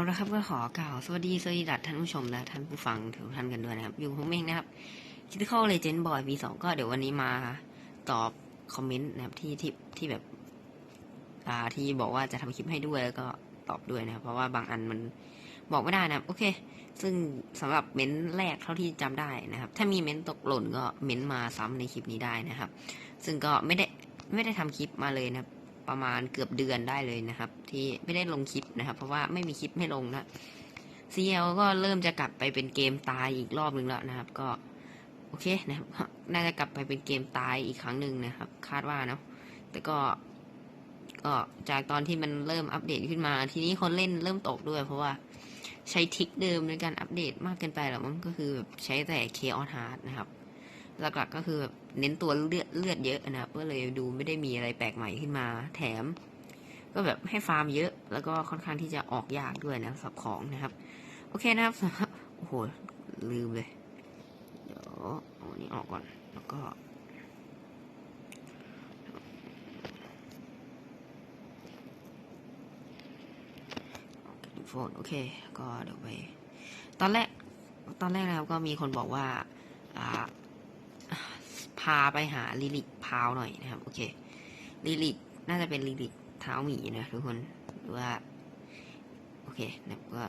เอาละครับก็ขอกล่าวสวัสดีสวัสดีดัดท่านผู้ชมและท่านผู้ฟังทุกท่านกันด้วยนะครับ อยู่ผมเองนะครับ Critical Legend Boy V2 ก็เดี๋ยววันนี้มาตอบคอมเมนต์นะครับที่ที่ที่แบบ อ่าที่บอกว่าจะทำคลิปให้ด้วยแล้วก็ตอบด้วยนะครับเพราะว่าบางอันมันบอกไม่ได้นะครับ โอเค ซึ่งสำหรับเม้นต์แรกเท่าที่จำได้นะครับ ถ้ามีเม้นต์ตกหล่นก็เม้นต์มาซ้ำในคลิปนี้ได้นะครับ ซึ่งก็ไม่ได้ไม่ได้ทำคลิปมาเลยนะครับ ประมาณเกือบเดือนได้เลยนะครับ ที่ไม่ได้ลงคลิปนะครับ เพราะว่าไม่มีคลิปให้ลงนะ CL ก็เริ่มจะกลับไปเป็นเกมตายอีกรอบหนึ่งแล้วนะครับ ก็โอเคนะครับน่าจะกลับไปเป็นเกมตายอีกครั้งหนึ่งนะครับ คาดว่าเนาะแต่ก็ก็จากตอนที่มันเริ่มอัปเดตขึ้นมา ทีนี้คนเล่นเริ่มตกด้วย เพราะว่าใช้ทิกเดิมในการอัปเดตมากเกินไปหรอมั้งก็คือแบบใช้แต่ Chaos Heart นะครับ หลักๆก็คือแบบเน้นตัวเลือดเลือดเยอะนะครับก็เลยดูไม่ได้มีอะไรแปลกใหม่ขึ้นมา แถม ก็แบบให้ฟาร์มเยอะ แล้วก็ค่อนข้างที่จะออกยากด้วยนะสับของนะครับ โอเคนะครับสำหรับโอ้โหลืมเลย เดี๋ยวเอาอันนี้ออกก่อน แล้วก็โฟนโอเค ก็เดี๋ยวไป ตอนแรก ตอนแรกนะครับก็มีคนบอกว่า อ่า พาไปหาลิลิกพาวหน่อยนะครับ โอเคลิลิกน่าจะเป็นลิลิกเท้าหมีนะทุกคนหรือว่า โอเคนะก็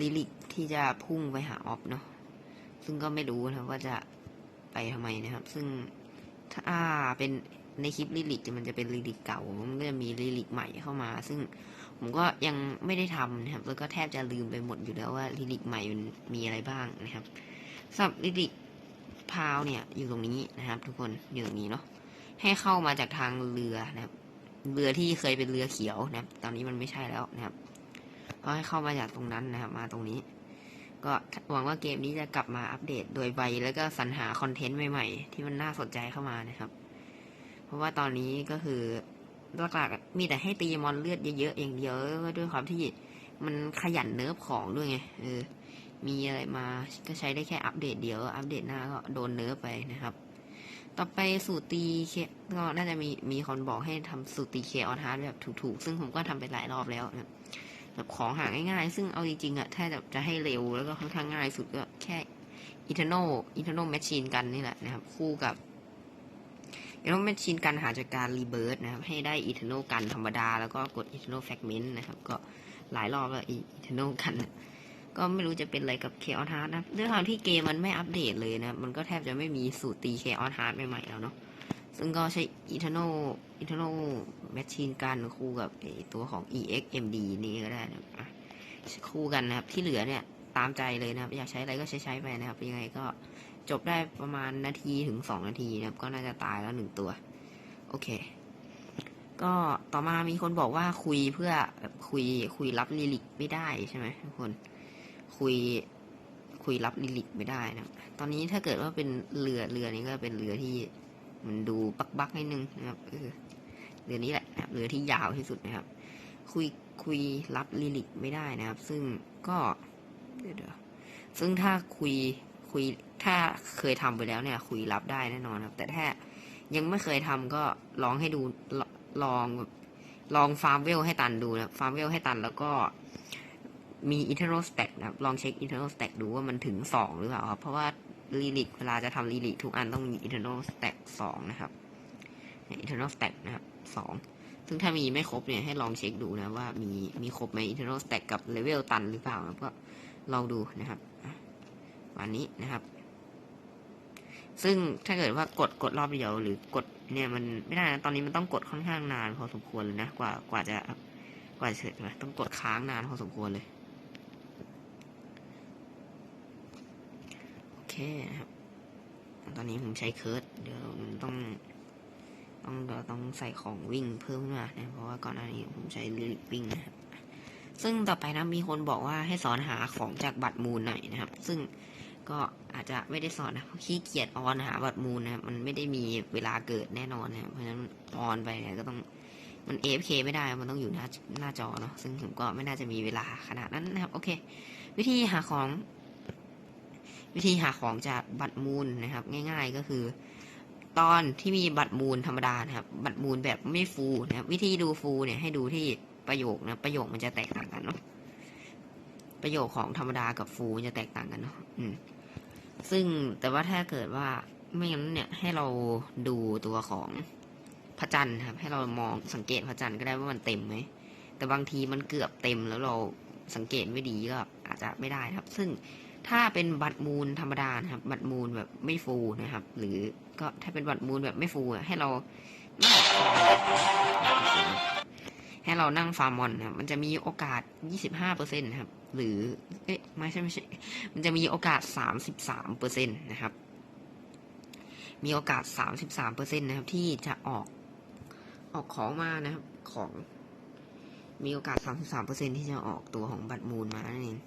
ลิลิกที่จะพุ่งไปหาออฟเนาะซึ่งก็ไม่รู้นะว่าจะไปทำไมนะครับ ซึ่งถ้าเป็นในคลิปลิลิกมันจะเป็นลิลิกเก่ามันก็จะมีลิลิกใหม่เข้ามา ซึ่งผมก็ยังไม่ได้ทำนะครับ แล้วก็แทบจะลืมไปหมดอยู่แล้วว่าลิลิกใหม่มันมีอะไรบ้างนะครับสำหรับลิลิก พาวเนี่ยอยู่ตรงนี้นะครับ ทุกคนอยู่ตรงนี้เนาะให้เข้ามาจากทางเรือนะครับ เรือที่เคยเป็นเรือเขียวนะครับ ตอนนี้มันไม่ใช่แล้วนะครับก็ให้เข้ามาจากตรงนั้นนะครับ มาตรงนี้ ก็หวังว่าเกมนี้จะกลับมาอัปเดตโดยไวแล้วก็สรรหาคอนเทนต์ใหม่ๆ ที่มันน่าสนใจเข้ามานะครับ เพราะว่าตอนนี้ก็คือหลักๆมีแต่ให้ตีมอนเลือดเยอะๆอย่างเดียวด้วยความที่มันขยันเนิร์ฟของด้วยไงเออ มีอะไรมาก็ใช้ได้แค่อัปเดตเดียวอัปเดตหน้าก็โดนเนิร์ฟไปนะครับ ต่อไปสูตรตีเคก็น่าจะมีมีคนบอกให้ทำสูตรตีเคออนฮาร์ดแบบถูกๆ ซึ่งผมก็ทำไปหลายรอบแล้วนะแบบของหาง่ายๆ ซึ่งเอาจริงๆอะถ้าแบบจะให้เร็วแล้วก็ค่อนข้างง่ายสุดก็แค่อิเทโนอิเทโนแมชชีนกันนี่แหละนะครับ คู่กับอิเทโนแมชชีนกันหาจากการรีเบิร์นะครับ ให้ได้อิเทโนกันธรรมดา แล้วก็กดอิเทโนแฟกเมนต์นะครับ ก็หลายรอบแล้วอิเทโนกันนะ ก็ไม่รู้จะเป็นอะไรกับ Chaos Heart นะด้วยความที่เกมมันไม่อัปเดตเลยนะ มันก็แทบจะไม่มีสูตรตี Chaos Heart ใหม่ๆแล้วเนาะซึ่งก็ใช้ Eternal Eternal Machine กันคู่กับตัวของ EXMD นี่ก็ได้นะคู่กันนะครับ ที่เหลือเนี่ยตามใจเลยนะครับ อยากใช้อะไรก็ใช้ใช้ไปนะครับ ยังไงก็จบได้ประมาณนาทีถึงสองนาทีนะครับ ก็น่าจะตายแล้วหนึ่งตัว โอเค ก็ต่อมามีคนบอกว่าคุยเพื่อคุยคุยรับลิลิกไม่ได้ใช่ไหมทุกคน คุยคุยรับลิลิกไม่ได้นะตอนนี้ถ้าเกิดว่าเป็นเรือเรือนี้ก็เป็นเรือที่มันดูบักบักนิดนึงนะครับเออเรือนี้แหละนะครับเรือที่ยาวที่สุดนะครับ คุยคุยรับลิลิกไม่ได้นะครับ ซึ่งก็เดี๋ยวเดี๋ยวซึ่งถ้าคุยคุยถ้าเคยทำไปแล้วเนี่ย คุยรับได้แน่นอนครับ แต่ถ้ายังไม่เคยทำก็ลองให้ดูลลองลองฟาร์มเวลให้ตันดูนะฟาร์มเวลให้ตันแล้วก็ มี internal stack นะครับ ลองเช็ค internal stack ดูว่ามันถึงสองหรือเปล่าครับ เพราะว่า lyric เวลาจะทำ lyric ทุกอันต้องมี internal stack สองนะครับ internal stack นะครับสองซึ่งถ้ามีไม่ครบเนี่ยให้ลองเช็คดูนะว่ามีมีครบไหม internal stack กับ level ตันหรือเปล่านะก็ลองดูนะครับวันนี้นะครับ ซึ่งถ้าเกิดว่ากดกดรอบเดียวหรือกดเนี่ยมันไม่ได้นะตอนนี้มันต้องกดค่อนข้างนานพอสมควรเลยนะกว่ากว่าจะกว่าจะเสร็จนะต้องกดค้างนานพอสมควรเลย โอเคนะครับตอนนี้ผมใช้เคิร์ดเดี๋ยวต้องต้องเดี๋ยวต้องใส่ของวิ่งเพิ่มขึ้นมานะเพราะว่าก่อนหน้านี้ผมใช้ลิลิกวิ่งนะครับ ซึ่งต่อไปนะมีคนบอกว่าให้สอนหาของจากบัตรมูลหน่อยนะครับ ซึ่งก็อาจจะไม่ได้สอนนะเพราะขี้เกียจออนหาบัตรมูลนะครับมันไม่ได้มีเวลาเกิดแน่นอนนะเพราะฉะนั้นออนไปเนี่ยก็ต้องมัน AFK ไม่ได้ มันต้องอยู่หน้าหน้าจอเนาะซึ่งผมก็ไม่น่าจะมีเวลาขนาดนั้นนะครับ โอเค วิธีหาของ วิธีหาของจากบัตรมูลนะครับ ง่าย ๆก็คือ ตอนที่มีบัตรมูลธรรมดานะครับ บัตรมูลแบบไม่ฟูนะครับ วิธีดูฟูเนี่ยให้ดูที่ประโยคนะประโยคมันจะแตกต่างกันเนาะประโยคของธรรมดากับฟูจะแตกต่างกันเนาะอืมซึ่งแต่ว่าถ้าเกิดว่าไม่งั้นเนี่ยให้เราดูตัวของพระจันทร์ครับ ให้เรามองสังเกตพระจันทร์ก็ได้ว่ามันเต็มไหมแต่บางทีมันเกือบเต็มแล้วเราสังเกตไม่ดีก็อาจจะไม่ได้ครับ ซึ่ง ถ้าเป็นบัตรมูลธรรมดานะครับ บัตรมูลแบบไม่ฟูนะครับ หรือก็ถ้าเป็นบัตรมูลแบบไม่ฟูให้เรานั่งให้เรานั่งฟาร์มมอนนะครับมันจะมีโอกาส 25%นะครับ หรือ เอ๊ะ ไม่ใช่ไม่ใช่ มันจะมีโอกาส 33%นะครับ มีโอกาส 33%นะครับ ที่จะออก ออกของมานะครับ ของ มีโอกาส 33%ที่จะออกตัวของบัตรมูลมานั่นเอง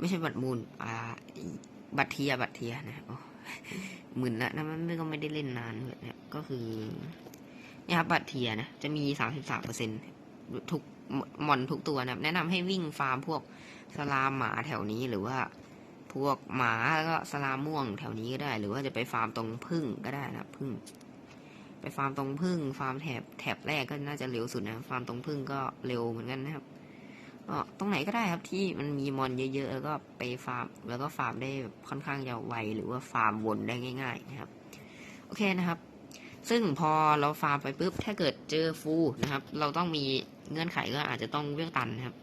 ไม่ใช่บัตรมูลอ่าบัตรเทียบัตรเทียนะโอ้หมื่นละนะมันก็ไม่ได้เล่นนานเลยเนี่ยก็คือนี่ครับบัตรเทียนะจะมี33%ทุกมอนทุกตัวนะแนะนำให้วิ่งฟาร์มพวกสลามหมาแถวนี้หรือว่าพวกหมาแล้วก็สลามม่วงแถวนี้ก็ได้ หรือว่าจะไปฟาร์มตรงพึ่งก็ได้นะพึ่ง ไปฟาร์มตรงพึ่ง ฟาร์มแถบแถบแรกก็น่าจะเร็วสุดนะ ฟาร์มตรงพึ่งก็เร็วเหมือนกันนะครับ ก็ตรงไหนก็ได้ครับที่มันมีมอนเยอะๆแล้วก็ไปฟาร์มแล้วก็ฟาร์มได้ค่อนข้างจะไวหรือว่าฟาร์มวนได้ง่าย ๆ นะครับ โอเคนะครับ ซึ่งพอเราฟาร์มไปปุ๊บถ้าเกิดเจอฟูนะครับ เราต้องมีเงื่อนไขก็อาจจะต้องเวลตันนะครับ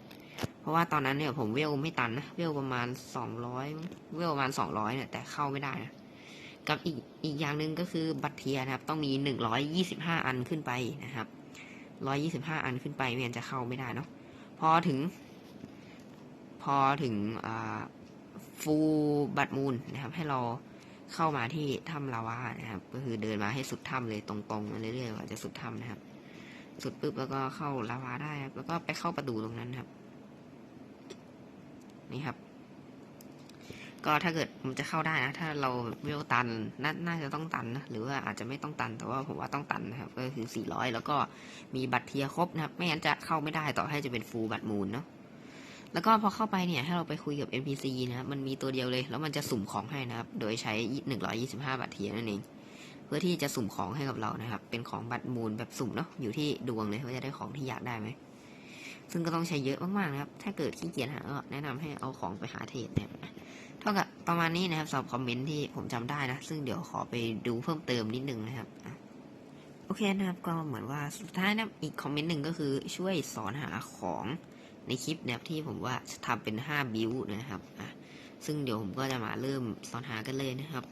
เพราะว่าตอนนั้นเนี่ยผมเวลไม่ตันนะเวลประมาณสองร้อยเวลประมาณสองร้อยเนี่ยแต่เข้าไม่ได้นะกับอีกอีกอย่างหนึ่งก็คือบัตรเทียนะครับ ต้องมีหนึ่งร้อยยี่สิบห้าอันขึ้นไปนะครับร้อยยี่สิบห้าอันขึ้นไปไม่งั้นจะเข้าไม่ได้เนาะ พอถึง พอถึงฟูบัตรมูลนะครับ ให้เราเข้ามาที่ถ้ำลาวานะครับ ก็คือเดินมาให้สุดถ้ำเลยตรงๆมาเรื่อยๆกว่าจะสุดถ้ำนะครับ สุดปุ๊บแล้วก็เข้าลาวาได้ครับแล้วก็ไปเข้าประตูตรงนั้นครับ นี่ครับ ก็ถ้าเกิดมันจะเข้าได้นะ ถ้าเราเวลตันนน่าจะต้องตันนะหรือว่าอาจจะไม่ต้องตันแต่ว่าผมว่าต้องตันนะครับก็คือ 400 แล้วก็มีบัตรเทียครบนะครับ ไม่งั้นจะเข้าไม่ได้ต่อให้จะเป็นฟูลบัตรมูลเนาะแล้วก็พอเข้าไปเนี่ยให้เราไปคุยกับ NPC นะมันมีตัวเดียวเลย แล้วมันจะสุ่มของให้นะครับ โดยใช้ 125บัตรเทีย์นั่นเอง เพื่อที่จะสุ่มของให้กับเรานะครับ เป็นของบัตรมูลแบบสุ่มเนาะอยู่ที่ดวงเลยว่าจะได้ของที่อยากได้ไหมซึ่งก็ต้องใช้เยอะมากๆนะครับ ถ้าเกิดขี้เกียจหาก็แนะนำให้เอาของไปหาเทรดนะครับ เท่ากับประมาณนี้นะครับสำหรับคอมเมนต์ที่ผมจำได้นะ ซึ่งเดี๋ยวขอไปดูเพิ่มเติมนิดนึงนะครับโอเคนะครับก็เหมือนว่าสุดท้ายนะอีกคอมเมนต์หนึ่งก็คือช่วยสอนหาของในคลิปนะครับที่ผมว่าทำเป็น 5 บิวนะครับอะซึ่งเดี๋ยวผมก็จะมาเริ่มสอนหากันเลยนะครับ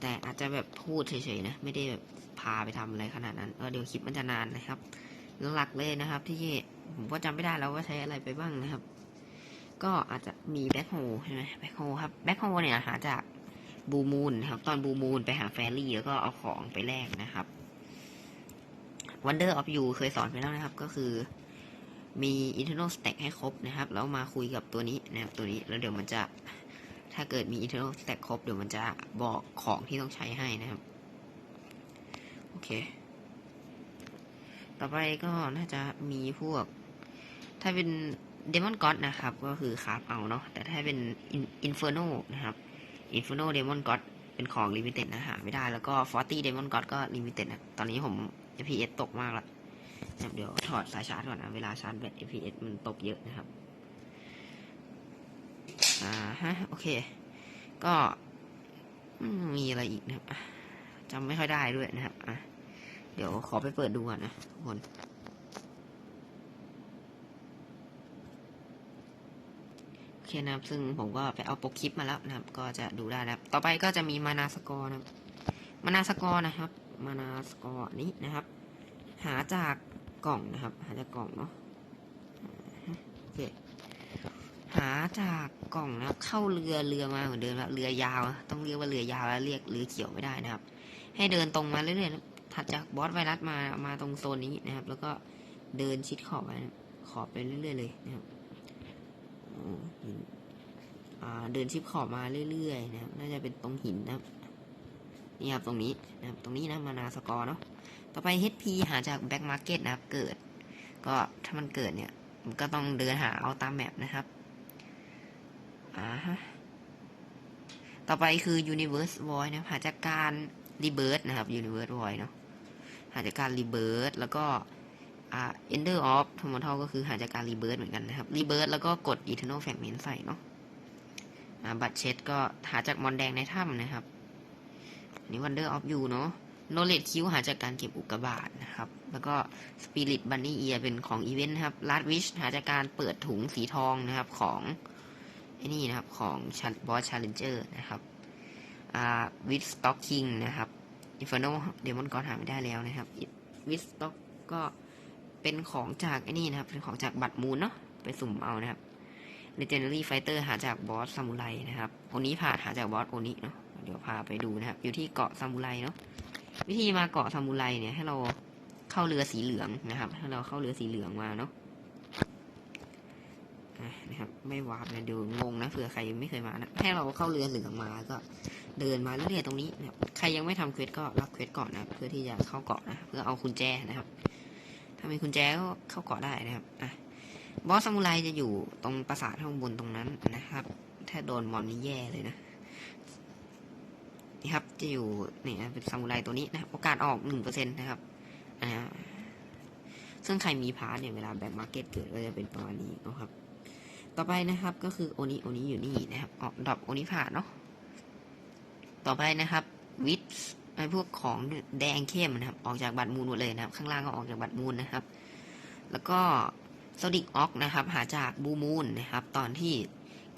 แต่อาจจะแบบพูดเฉยๆนะไม่ได้แบบพาไปทำอะไรขนาดนั้นเออเดี๋ยวคลิปมันจะนานนะครับหลักเลยนะครับ ที่ผมก็จำไม่ได้แล้วว่าใช้อะไรไปบ้างนะครับ ก็อาจจะมีแบ็คโฮใช่ไหมแบ็คโฮครับแบ็คโฮเนี่ยหาจากบูมูลครับ ตอนบูมูลไปหาแฟรี่แล้วก็เอาของไปแลกนะครับ Wonder of You เคยสอนไปแล้วนะครับ ก็คือมี internal stack ให้ครบนะครับ แล้วมาคุยกับตัวนี้นะครับตัวนี้แล้วเดี๋ยวมันจะถ้าเกิดมี internal stack ครบเดี๋ยวมันจะบอกของที่ต้องใช้ให้นะครับ โอเค ต่อไปก็น่าจะมีพวก ถ้าเป็น เดมอนก็ d นะครับ ก็คือคราฟเอาเนาะแต่ถ้าเป็นอินเฟอร์โนนะครับอินเฟอร์โนเดมอนก็ d เป็นของลิมิเต็ดนะหาไม่ได้แล้วก็ฟอร์ตี้เดมอนก็ d ก็ลิมิเต็ดนะตอนนี้ผม FPS ตกมากละเดี๋ยวถอดสายชาร์จก่อนนะเวลาชาร์จแบต FPS มันตกเยอะนะครับอ่าฮะโอเค ก็มีอะไรอีกนะครับอะจำไม่ค่อยได้ด้วยนะครับอะเดี๋ยวขอไปเปิดดูก่อนนะทุกคน โอ เคนะครับ ซึ่งผมก็ไปเอาโปรคลิปมาแล้วนะครับ ก็จะดูได้นะครับ ต่อไปก็จะมีมานาสกอร์นะครับ มานาสกอร์นะครับ มานาสกอร์นี้นะครับ หาจากกล่องนะครับ หาจากกล่องเนาะโอเคหาจากกล่องนะครับเข้าเรือเรือมาเหมือนเดิมแล้วเรือยาว ต้องเรียกว่าเรือยาวแล้วเรียกเรือเขียวไม่ได้นะครับ ให้เดินตรงมาเรื่อยๆถัดจากบอสไวรัสมามาตรงโซนนี้นะครับ แล้วก็เดินชิดขอบไปขอบไปเรื่อยๆเลยนะครับ เดินชิปขอบมาเรื่อยๆนะครับ น่าจะเป็นตรงหินนะครับ นี่ครับตรงนี้นะครับ ตรงนี้นะมานาสกอร์เนาะ ต่อไป HP หาจากแบ็กมาร์เก็ตนะครับ เกิด ก็ถ้ามันเกิดเนี่ย มันก็ต้องเดินหาเอาตามแมปนะครับ อ่าฮะ ต่อไปคือ Universe Void นะครับหาจากการ Rebirth นะครับ Universe Void เนาะ หาจากการ Rebirth แล้วก็ อ่า ender of total ก็คือหาจากการ rebirth เหมือนกันนะครับ rebirth แล้วก็กด eternal fragment ใส่เนาะอ่าบัตเชดก็หาจากมอนแดงในถ้ำนะครับนี่ wonder of you เนาะ knowledge Q หาจากการเก็บอุกกาบาตนะครับ แล้วก็ spirit bunny ear เป็นของอีเวนต์นะครับ last wish หาจากการเปิดถุงสีทองนะครับของไอ้นี่นะครับของบอส challenger นะครับอ่า with stocking นะครับ inferno demon god หาไม่ได้แล้วนะครับ with stock ก็ เป็นของจากไอ้นี่นะครับ เป็นของจากบัตรมูลเนาะไปสุ่มเอานะครับ legendary fighter หาจากบอสซามูไรนะครับโอนี้ผ่านหาจากบอสโอนี้เนาะเดี๋ยวพาไปดูนะครับ อยู่ที่เกาะซามูไรเนาะวิธีมาเกาะซามูไรเนี่ยให้เราเข้าเรือสีเหลืองนะครับให้เราเข้าเรือสีเหลืองมาเนาะนะครับไม่วาร์ปนะเดี๋ยวงงนะเผื่อใครไม่เคยมานะให้เราเข้าเรือเหลืองมาก็เดินมาเรื่อยๆตรงนี้นะครับใครยังไม่ทำเควสก็รับเควสก่อนนะครับเพื่อที่จะเข้าเกาะนะเพื่อเอากุญแจนะครับ ถ้ามีกุญแจก็เข้าเกาะได้นะครับอะบอสซามูไรจะอยู่ตรงปราสาทข้างบนตรงนั้นนะครับ ถ้าโดนมอนนี่แย่เลยนะนี่ครับจะอยู่นี่นะเป็นซามูไรตัวนี้นะโอกาสออกหนึ่งเปอร์เซ็นต์นะครับอ่าซึ่งใครมีพาร์เนี่ยเวลาแบบมาร์เก็ตเกิดก็จะเป็นประมาณนี้นะครับ ต่อไปนะครับก็คือโอนี้โอนี้อยู่นี่นะครับออกดรอปโอนี้ผ่านเนาะต่อไปนะครับวิท ไอพวกของแดงเข้มนะครับ ออกจากบัตรมูลหมดเลยนะครับ ข้างล่างก็ออกจากบัตรมูลนะครับ แล้วก็โซดิกออกนะครับ หาจากบูมูลนะครับ ตอนที่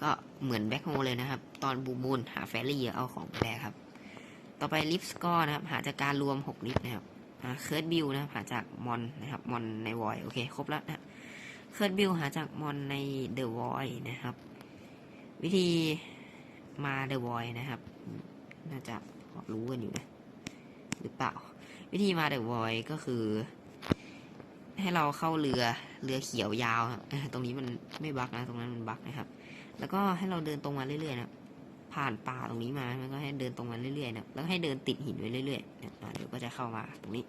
ก็เหมือนแบ็คโฮเลยนะครับ ตอนบูมูลหาแฟรี่เอาของไปแลกครับ ต่อไปลิฟสกอร์นะครับ หาจากการรวม6ลิฟนะครับเคิร์ดบิลนะครับ หาจากมอนนะครับ มอนในวอยโอเคครบแล้วนะเคิร์ดบิลหาจากมอนในเดอะวอยนะครับ วิธีมาเดอะวอยนะครับ น่าจะรู้กันอยู่นะ หรือเปล่า วิธีมาเดอะวอยก็คือ ให้เราเข้าเรือเรือเขียวยาว ตรงนี้มันไม่บักนะ ตรงนั้นมันบักนะครับ แล้วก็ให้เราเดินตรงมาเรื่อยๆนะผ่านป่าตรงนี้มามันก็ให้เดินตรงมาเรื่อยๆนะแล้วให้เดินติดหินไว้เรื่อยๆนะเดี๋ยวก็จะเข้ามาตรงนี้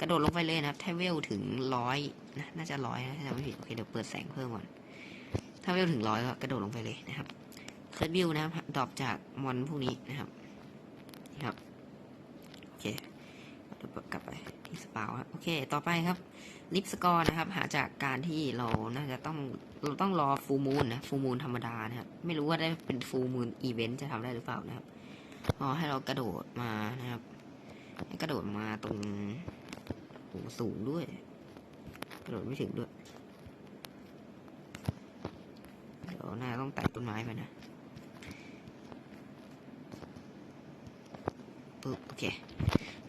กระโดดลงไปเลยนะครับถ้าเวลถึงร้อยนะน่าจะร้อยนะถ้าจำไม่ผิดโอเคเดี๋ยวเปิดแสงเพิ่มก่อนถ้าเวลถึงร้อยก็กระโดดลงไปเลยนะครับเคิร์ดบิลนะครับดรอปจากมอนพวกนี้นะครับนี่ครับ เคเคกลับไปที่สปาวครับโอเค ต่อไปครับลิฟสกอร์นะครับ หาจากการที่เราน่าจะต้องเราต้องรอฟูมูลนะฟูมูลธรรมดานะครับ ไม่รู้ว่าได้เป็นฟูมูลอีเวนต์จะทำได้หรือเปล่านะครับพอให้เรากระโดดมานะครับให้กระโดดมาตรงโหสูงด้วย กระโดดไม่ถึงด้วยเดี๋ยวน่าต้องไต่ต้นไม้ไปนะปึ๊บโอเค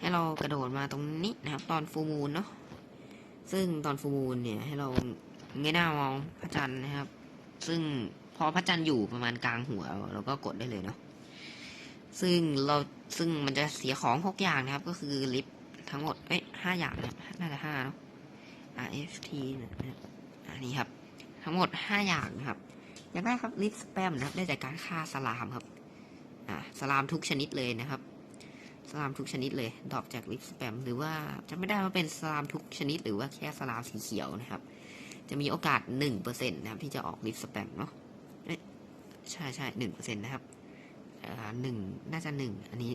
ให้เรากระโดดมาตรงนี้นะครับ ตอนฟูมูลเนาะซึ่งตอนฟูมูลเนี่ย ให้เราเงยหน้ามองพระจันทร์นะครับ ซึ่งพอพระจันทร์อยู่ประมาณกลางหัว เราก็กดได้เลยเนาะซึ่งเราซึ่งมันจะเสียของหกอย่างนะครับ ก็คือลิฟทั้งหมดเอ้ยห้าอย่างนะน่าจะห้าเนาะ RFT นะอันนี้ครับ ทั้งหมดห้าอย่างนะครับอย่างแรกครับลิฟสแปมนะครับได้จากการฆ่าสลามครับอ่าสลามทุกชนิดเลยนะครับ สลามทุกชนิดเลย ดอปจากลิฟสแปมหรือว่าจะไม่ได้ว่าเป็นสลามทุกชนิด หรือว่าแค่สลามสีเขียวนะครับ จะมีโอกาสหนึ่งเปอร์เซ็นต์นะครับที่จะออกลิฟสแปมเนาะเอ้ยใช่ใช่หนึ่งเปอร์เซ็นต์นะครับอ่าหนึ่งน่าจะหนึ่งอันนี้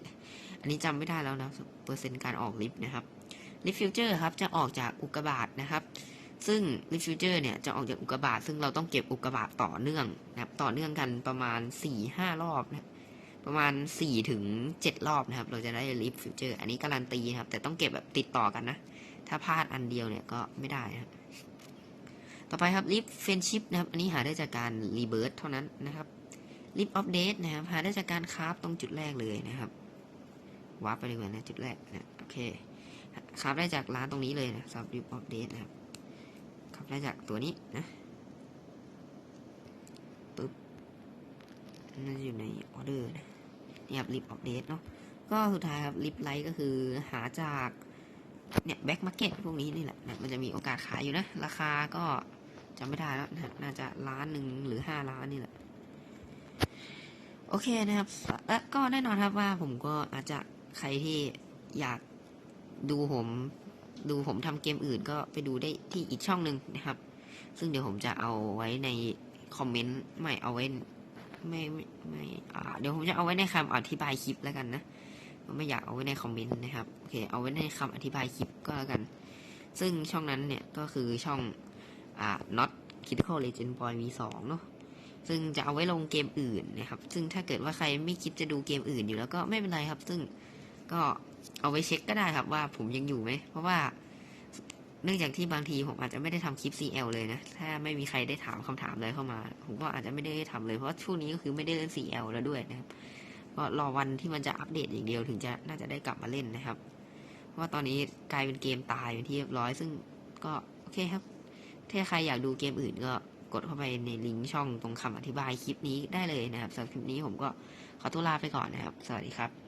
อันนี้จำไม่ได้แล้วนะเปอร์เซ็นต์การออกลิฟนะครับลิฟฟิวเจอร์ครับจะออกจากอุกกาบาตนะครับ ซึ่งลิฟฟิวเจอร์เนี่ยจะออกจากอุกกาบาตซึ่งเราต้องเก็บอุกกาบาตต่อเนื่องนะครับต่อเนื่องกันประมาณสี่ห้ารอบนะ ประมาณสี่ถึงเจ็ดรอบนะครับ เราจะได้ลิฟฟิวเจอร์ อันนี้การันตีนะครับ แต่ต้องเก็บแบบติดต่อกันนะ ถ้าพลาดอันเดียวเนี่ยก็ไม่ได้นะครับต่อไปครับลิฟเฟนชิพนะครับ อันนี้หาได้จากการรีเบิร์ตเท่านั้นนะครับลิฟออฟเดตนะครับ หาได้จากการคราฟตรงจุดแรกเลยนะครับวาร์ปไปเลยนะจุดแรกนะโอเคคราฟได้จากร้านตรงนี้เลยนะสำหรับลิฟออฟเดตนะครับคราฟได้จากตัวนี้นะปึ๊บน่าจะอยู่ในออเดอร์นะ นี่ครับลิฟต์อัปเดตเนาะก็สุดท้ายครับลิฟต์ไลท์ก็คือหาจากเนี่ยแบ็กมาร์เก็ตพวกนี้นี่แหละนะมันจะมีโอกาสขายอยู่นะ ราคาก็จำไม่ได้แล้วนะน่าจะล้านหนึ่งหรือห้าล้านนี่แหละ โอเคนะครับและก็แน่นอนครับว่าผมก็อาจจะใครที่อยากดูผมดูผมทำเกมอื่นก็ไปดูได้ที่อีกช่องหนึ่งนะครับ ซึ่งเดี๋ยวผมจะเอาไว้ในคอมเมนต์ไม่เอาไว้ ไม่ไม่ไม่อ่าเดี๋ยวผมจะเอาไว้ในคำอธิบายคลิปแล้วกันนะไม่อยากเอาไว้ในคอมเมนต์นะครับโอเคเอาไว้ในคำอธิบายคลิปก็แล้วกัน ซึ่งช่องนั้นเนี่ยก็คือช่องอ่า not critical legend boy v2 เนอะซึ่งจะเอาไว้ลงเกมอื่นนะครับ ซึ่งถ้าเกิดว่าใครไม่คิดจะดูเกมอื่นอยู่แล้วก็ไม่เป็นไรครับ ซึ่งก็เอาไว้เช็คก็ได้ครับว่าผมยังอยู่ไหม เพราะว่า เนื่องจากที่บางทีผมอาจจะไม่ได้ทำคลิป CL เลยนะ ถ้าไม่มีใครได้ถามคำถามอะไรเข้ามา ผมก็อาจจะไม่ได้ทำเลย เพราะช่วงนี้ก็คือไม่ได้เล่น CL แล้วด้วยนะครับ ก็รอวันที่มันจะอัปเดตอย่างเดียวถึงจะน่าจะได้กลับมาเล่นนะครับ เพราะว่าตอนนี้กลายเป็นเกมตายเป็นที่เรียบร้อย ซึ่งก็โอเคครับ ถ้าใครอยากดูเกมอื่นก็กดเข้าไปในลิงก์ช่องตรงคำอธิบายคลิปนี้ได้เลยนะครับสำหรับคลิปนี้ผมก็ขอตัวลาไปก่อนนะครับ สวัสดีครับ